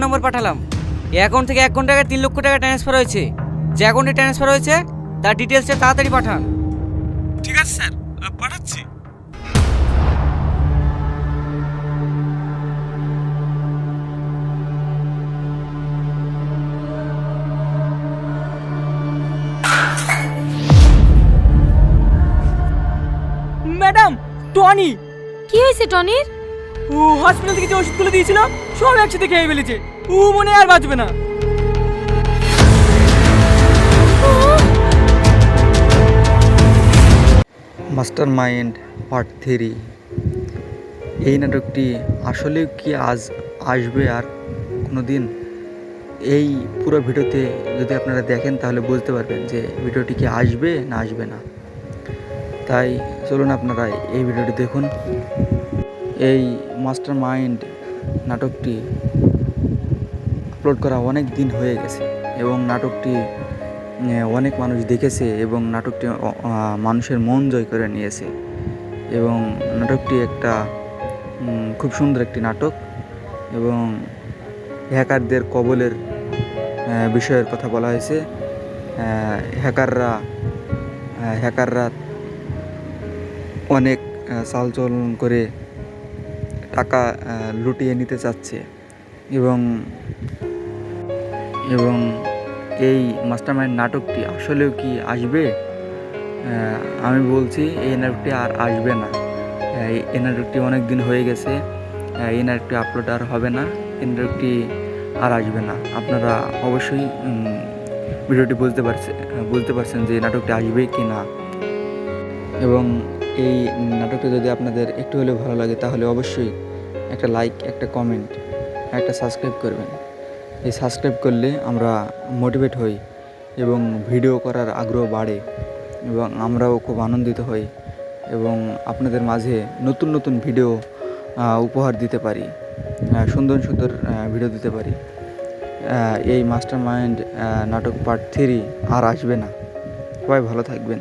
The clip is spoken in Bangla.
অ্যাকাউন্ট নম্বর পাঠালাম। এই অ্যাকাউন্ট থেকে এক ঘণ্টা আগে তিন লক্ষ টাকা ট্রান্সফার হয়েছে। যে অ্যাকাউন্টে ট্রান্সফার হয়েছে তার ডিটেলসটা তাড়াতাড়ি পাঠান। ঠিক আছে স্যার। পাঠাচ্ছি। Madam Tony! কি হয়েছে টনির? ও হসপিটাল থেকে যে ওষুধগুলো দিয়েছিল সব একসাথে খেয়ে ফেলেছে। ও মনে আর বাঁচবে না। Master mind part three. এই নাটকটি আসলে কি আজ আসবে আর কোনো দিন এই পুরো ভিডিওতে যদি আপনারা দেখেন তাহলে বুঝতে পারবেন যে ভিডিওটি কি আসবে না আসবে না। তাই চলুন আপনারা এই ভিডিওটি দেখুন। এই মাস্টার মাইন্ড নাটকটি আপলোড করা অনেক দিন হয়ে গেছে এবং নাটকটি অনেক মানুষ দেখেছে এবং নাটকটি মানুষের মন জয় করে নিয়েছে এবং নাটকটি একটা খুব সুন্দর একটি নাটক এবং হ্যাকারদের কবলের বিষয়ের কথা বলা হয়েছে। হ্যাকাররা হ্যাকাররা অনেক চালচলন করে টাকা লুটিয়ে নিতে চাচ্ছে এবং এবং এই মাস্টারমাইন্ড নাটকটি আসলেও কি আসবে? আমি বলছি এই নাটকটি আর আসবে না। এই নাটকটি অনেক দিন হয়ে গেছে। এই নাটকটি আপলোড আর হবে না। এই নাটকটি আর আসবে না। আপনারা অবশ্যই ভিডিওটি বুঝতে পারছেন বুঝতে পারছেন যে নাটকটি আসবে কি না। এবং এই নাটকটা যদি আপনাদের একটু হলেও ভালো লাগে, তাহলে অবশ্যই একটা লাইক, একটা কমেন্ট, একটা সাবস্ক্রাইব করবেন। এই সাবস্ক্রাইব করলে আমরা মোটিভেট হই এবং ভিডিও করার আগ্রহ বাড়ে এবং আমরাও খুব আনন্দিত হই এবং আপনাদের মাঝে নতুন নতুন ভিডিও উপহার দিতে পারি সুন্দর সুন্দর ভিডিও দিতে পারি। এই মাস্টার মাইন্ড নাটক পার্ট থ্রি আর আসবে না। সবাই ভালো থাকবেন।